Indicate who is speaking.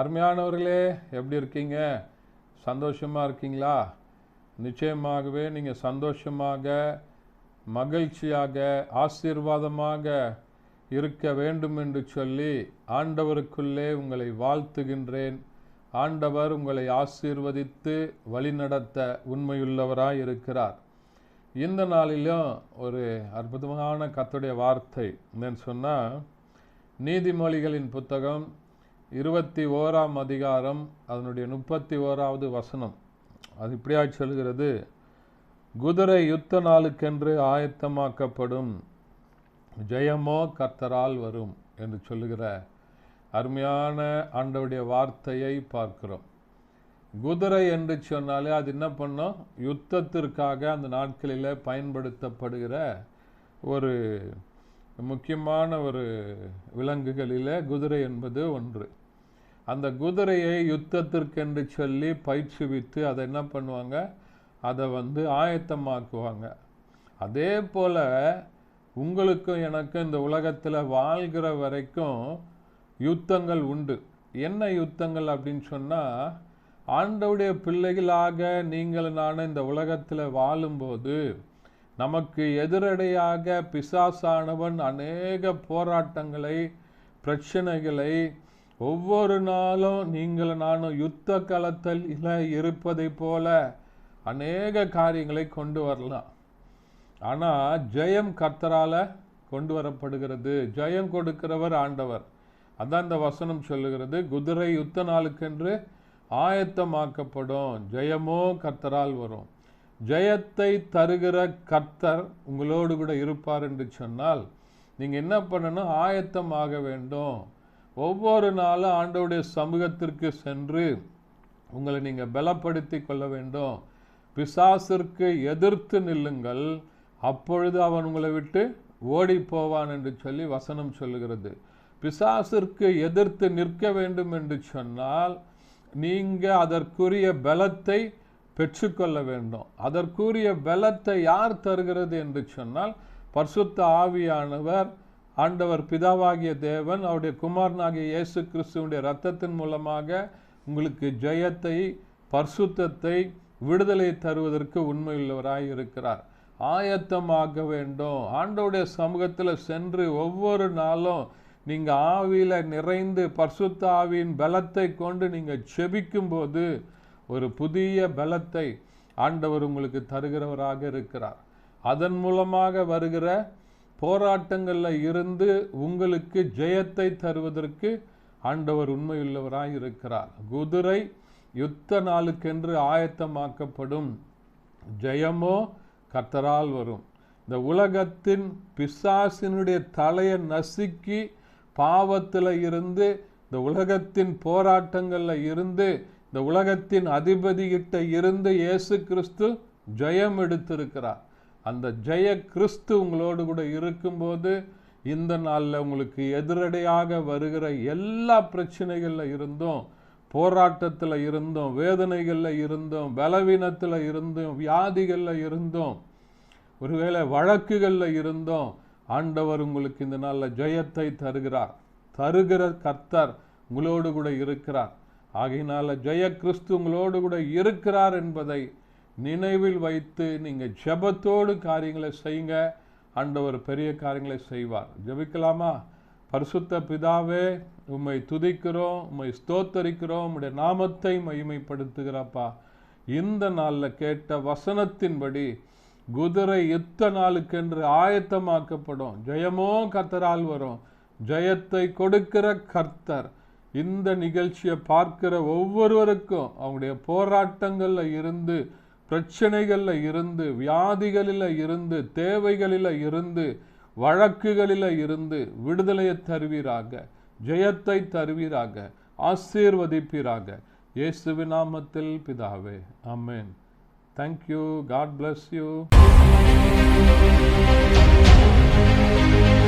Speaker 1: அருமையானவர்களே எப்படி இருக்கீங்க சந்தோஷமாக இருக்கீங்களா நிச்சயமாகவே நீங்கள் சந்தோஷமாக மகிழ்ச்சியாக ஆசீர்வாதமாக இருக்க வேண்டும் என்று சொல்லி ஆண்டவருக்குள்ளே உங்களை வாழ்த்துகின்றேன் ஆண்டவர் உங்களை ஆசீர்வதித்து வழிநடத்த உண்மையுள்ளவராக இருக்கிறார் இந்த நாளிலும் ஒரு அற்புதமான கத்துடைய வார்த்தை என்னன்னு சொன்னால் நீதிமொழிகளின் புத்தகம் இருபத்தி ஓராம் அதிகாரம் அதனுடைய முப்பத்தி ஓராவது வசனம் அது இப்படியாக சொல்கிறது குதிரை யுத்த நாளுக்கென்று ஆயத்தமாக்கப்படும் ஜெயமோ கர்த்தரால் வரும் என்று சொல்லுகிற அருமையான ஆண்டவுடைய வார்த்தையை பார்க்கிறோம் குதிரை என்று சொன்னாலே அது என்ன பண்ணோம் யுத்தத்திற்காக அந்த நாட்களில் பயன்படுத்தப்படுகிற ஒரு முக்கியமான ஒரு விலங்குகளில் குதிரை என்பது ஒன்று அந்த குதிரையை யுத்தத்திற்கென்று சொல்லி பயிற்சிவித்து அதை என்ன பண்ணுவாங்க அதை வந்து ஆயத்தமாக்குவாங்க அதே போல் உங்களுக்கும் எனக்கும் இந்த உலகத்தில் வாழ்கிற வரைக்கும் யுத்தங்கள் உண்டு என்ன யுத்தங்கள் அப்படின்னு சொன்னால் ஆண்டவுடைய பிள்ளைகளாக நீங்கள் நான் இந்த உலகத்தில் வாழும்போது நமக்கு எதிரடையாக பிசாசானவன் அநேக போராட்டங்களை பிரச்சனைகளை ஒவ்வொரு நாளும் நீங்கள் நானும் யுத்த களத்தில் இருப்பதை போல அநேக காரியங்களை கொண்டு வரலாம் ஆனால் ஜெயம் கர்த்தரால் கொண்டு வரப்படுகிறது ஜெயம் கொடுக்கிறவர் ஆண்டவர் அதான் இந்த வசனம் சொல்லுகிறது குதிரை யுத்த நாளுக்கென்று ஆயத்தமாக்கப்படும் ஜெயமோ கர்த்தரால் வரும் ஜெயத்தை தருகிற கர்த்தர் உங்களோடு கூட இருப்பார் என்று சொன்னால் நீங்கள் என்ன பண்ணணும் ஆயத்தம் ஆக வேண்டும் ஒவ்வொரு நாளும் ஆண்டவுடைய சமூகத்திற்கு சென்று உங்களை நீங்கள் பலப்படுத்தி கொள்ள வேண்டும் பிசாசிற்கு எதிர்த்து நில்லுங்கள் அப்பொழுது அவன் உங்களை விட்டு ஓடி போவான் என்று சொல்லி வசனம் சொல்லுகிறது பிசாசிற்கு எதிர்த்து நிற்க வேண்டும் என்று சொன்னால் நீங்கள் அதற்குரிய பலத்தை பெற்றுக்கொள்ள வேண்டும் அதற்குரிய பலத்தை யார் தருகிறது என்று சொன்னால் பர்சுத்த ஆவியானவர் ஆண்டவர் பிதாவாகிய தேவன் அவருடைய குமாரனாகிய இயேசு கிறிஸ்துவனுடைய ரத்தத்தின் மூலமாக உங்களுக்கு ஜெயத்தை பர்சுத்தத்தை விடுதலை தருவதற்கு உண்மையுள்ளவராக இருக்கிறார் ஆயத்தமாக வேண்டும் ஆண்டவுடைய சமூகத்தில் சென்று ஒவ்வொரு நாளும் நீங்கள் ஆவியில் நிறைந்து பர்சுத்த ஆவியின் பலத்தை கொண்டு நீங்கள் செபிக்கும்போது போது ஒரு புதிய பலத்தை ஆண்டவர் உங்களுக்கு தருகிறவராக இருக்கிறார் அதன் மூலமாக வருகிற போராட்டங்களில் இருந்து உங்களுக்கு ஜெயத்தை தருவதற்கு ஆண்டவர் உண்மையுள்ளவராக இருக்கிறார் குதிரை யுத்த நாளுக்கென்று ஆயத்தமாக்கப்படும் ஜெயமோ கத்தரால் வரும் இந்த உலகத்தின் பிசாசினுடைய தலையை நசுக்கி பாவத்தில் இருந்து இந்த உலகத்தின் போராட்டங்களில் இருந்து இந்த உலகத்தின் அதிபதியிட்ட இருந்து இயேசு கிறிஸ்து ஜெயம் எடுத்திருக்கிறார் அந்த ஜெய கிறிஸ்து உங்களோடு கூட இருக்கும்போது இந்த நாளில் உங்களுக்கு எதிரடையாக வருகிற எல்லா பிரச்சனைகளில் இருந்தும் போராட்டத்தில் இருந்தும் வேதனைகளில் இருந்தும் பலவீனத்தில் இருந்தும் வியாதிகளில் இருந்தும் ஒருவேளை வழக்குகளில் இருந்தும் ஆண்டவர் உங்களுக்கு இந்த நாளில் ஜெயத்தை தருகிறார் தருகிற கர்த்தர் உங்களோடு கூட இருக்கிறார் ஆகையினால ஜெய கிறிஸ்து உங்களோடு கூட இருக்கிறார் என்பதை நினைவில் வைத்து நீங்கள் ஜபத்தோடு காரியங்களை செய்யுங்க ஆண்டவர் பெரிய காரியங்களை செய்வார் ஜபிக்கலாமா பரிசுத்த பிதாவே உம்மை துதிக்கிறோம் உம்மை ஸ்தோத்தரிக்கிறோம் உம்முடைய நாமத்தை மகிமைப்படுத்துகிறப்பா இந்த நாளில் கேட்ட வசனத்தின்படி குதிரை யுத்த நாளுக்கென்று ஆயத்தமாக்கப்படும் ஜெயமோ கத்தரால் வரும் ஜெயத்தை கொடுக்கிற கர்த்தர் இந்த நிகழ்ச்சியை பார்க்கிற ஒவ்வொருவருக்கும் அவங்களுடைய போராட்டங்களில் இருந்து பிரச்சனைகளில் இருந்து வியாதிகளில் இருந்து தேவைகளில் இருந்து வழக்குகளில் இருந்து விடுதலையை தருவீராக ஜெயத்தை தருவீராக ஆசீர்வதிப்பீராக இயேசு விநாமத்தில் பிதாவே அமேன் தேங்க்யூ காட் பிளஸ் யூ